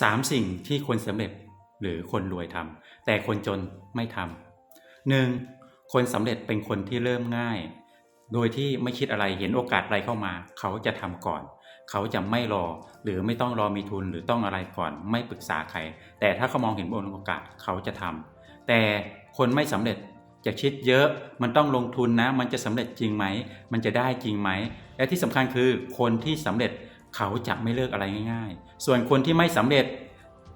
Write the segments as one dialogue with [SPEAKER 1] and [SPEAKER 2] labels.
[SPEAKER 1] สามสิ่งที่คนสำเร็จหรือคนรวยทำแต่คนจนไม่ทำหนึ่งคนสำเร็จเป็นคนที่เริ่มง่าย โดยที่ไม่คิดอะไรเห็นโอกาสอะไรเข้ามา เขาจะทำก่อน เขาจะไม่รอหรือไม่ต้องรอมีทุนหรือต้องอะไรก่อน ไม่ปรึกษาใคร แต่ถ้าเขามองเห็นโอกาสเขาจะทำแต่คนไม่สำเร็จจะคิดเยอะมันต้องลงทุนนะ มันจะสำเร็จจริงไหม มันจะได้จริงไหม และที่สำคัญคือคนที่สำเร็จ เขาจะไม่เลิกอะไรง่ายๆ ส่วนคนที่ไม่สำเร็จ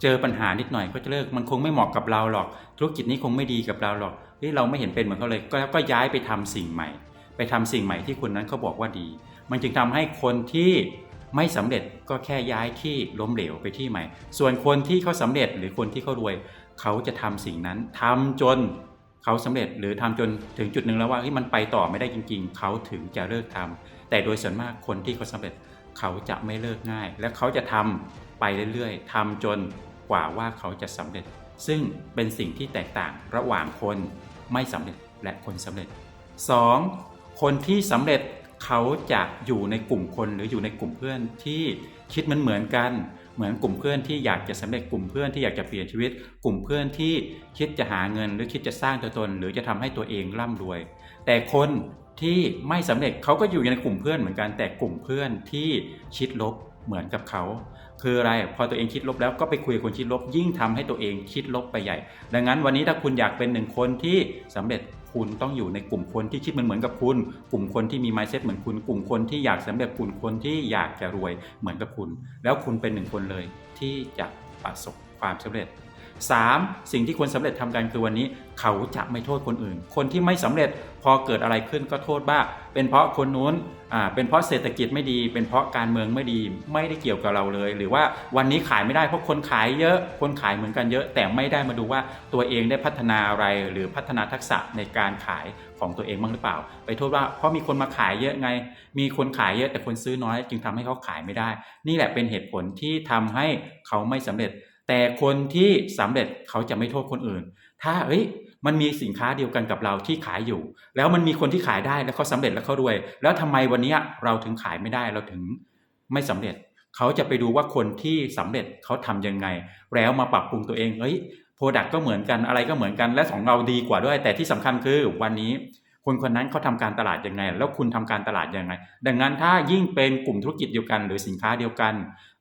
[SPEAKER 1] เจอปัญหานิดหน่อยก็จะเลิก มันคงไม่เหมาะกับเราหรอก ธุรกิจนี้คงไม่ดีกับเราหรอกเฮ้ยเราไม่เห็นเป็นเหมือนเขาเลย ก็ก็ย้ายไปทำสิ่งใหม่ ไปทำสิ่งใหม่ที่คนนั้นเขาบอกว่าดี มันจึงทำให้คนที่ไม่สำเร็จก็แค่ย้ายที่ล้มเหลวไปที่ใหม่ ส่วนคนที่เขาสำเร็จหรือคนที่เขารวย เขาจะทำสิ่งนั้นทำจนเขาสำเร็จหรือทำจนถึงจุดหนึ่งแล้วว่าเฮ้ยมันไปต่อไม่ได้จริง ๆ เขาถึงจะเลิกทำแต่โดยส่วนมากคนที่เขาสำเร็จ เขาจะไม่เลิกง่าย และเขาจะทำไปเรื่อยๆทำจนกว่าว่าเขาจะสำเร็จ ซึ่งเป็นสิ่งที่แตกต่างระหว่างคนไม่สำเร็จและคนสำเร็จ 2. คนที่สำเร็จเขาจะอยู่ในกลุ่มคนหรืออยู่ในกลุ่มเพื่อนที่คิดมันเหมือนกัน เหมือนกลุ่มเพื่อนที่อยากจะสำเร็จกลุ่มเพื่อนที่อยากจะเปลี่ยนชีวิต กลุ่มเพื่อนที่คิดจะหาเงิน หรือคิดจะสร้างตัวตน หรือจะทำให้ตัวเองร่ำรวย แต่คนที่ไม่สำเร็จเขาก็อยู่ในกลุ่มเพื่อนเหมือนกันแต่กลุ่มเพื่อนที่คิดลบเหมือนกับเขาคืออะไรพอตัวเองคิดลบแล้วก็ไปคุยกับคนคิดลบ ยิ่งทำให้ตัวเองคิดลบไปใหญ่ ดังนั้นวันนี้ถ้าคุณอยากเป็นหนึ่งคนที่สำเร็จคุณต้องอยู่ในกลุ่มคนที่คิดเหมือนเหมือนกับคุณ กลุ่มคนที่มี mindset เหมือนคุณ กลุ่มคนที่อยากสำเร็จกลุ่มคนที่อยากจะรวยเหมือนกับคุณ แล้วคุณเป็นหนึ่งคนเลยที่จะประสบความสำเร็จ 3. สิ่งที่คนสำเร็จทำกันคือวันนี้เขาจะไม่โทษคนอื่น คนที่ไม่สำเร็จพอเกิดอะไรขึ้นก็โทษบ้าเป็นเพราะคนนู้นอ่าเป็นเพราะเศรษฐกิจไม่ดี เป็นเพราะการเมืองไม่ดีไม่ได้เกี่ยวกับเราเลย หรือว่าวันนี้ขายไม่ได้เพราะคนขายเยอะคนขายเหมือนกันเยอะ แต่ไม่ได้มาดูว่าตัวเองได้พัฒนาอะไรหรือพัฒนาทักษะในการขายของตัวเองบ้างหรือเปล่า ไปโทษว่าเพราะมีคนมาขายเยอะไง มีคนขายเยอะแต่คนซื้อน้อย จึงทำให้เขาขายไม่ได้ นี่แหละเป็นเหตุผลที่ทำให้เขาไม่สำเร็จ แต่คนที่สำเร็จเขาจะไม่โทษคนอื่น ถ้าเอ้ยมันมีสินค้าเดียวกันกับเราที่ขายอยู่ แล้วมันมีคนที่ขายได้แล้วเขาสำเร็จแล้วเขารวย แล้วทำไมวันนี้เราถึงขายไม่ได้เราถึงไม่สำเร็จ เขาจะไปดูว่าคนที่สำเร็จเขาทำยังไง แล้วมาปรับปรุงตัวเองเฮ้ยโปรดักก็เหมือนกันอะไรก็เหมือนกันและของเราดีกว่าด้วย แต่ที่สำคัญคือวันนี้ คนคนนั้นเขาทำการตลาดยังไง แล้วคุณทำการตลาดยังไง ดังนั้นถ้ายิ่งเป็นกลุ่มธุรกิจเดียวกัน หรือสินค้าเดียวกัน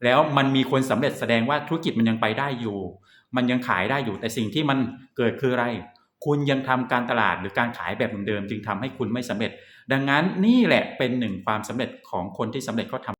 [SPEAKER 1] แล้วมันมีคนสำเร็จแสดงว่าธุรกิจมันยังไปได้อยู่ มันยังขายได้อยู่แต่สิ่งที่มันเกิดคืออะไร คุณยังทำการตลาดหรือการขายแบบเดิมๆจึงทำให้คุณไม่สำเร็จ ดังนั้นนี่แหละเป็นหนึ่งความสำเร็จของคนที่สำเร็จเขาทำ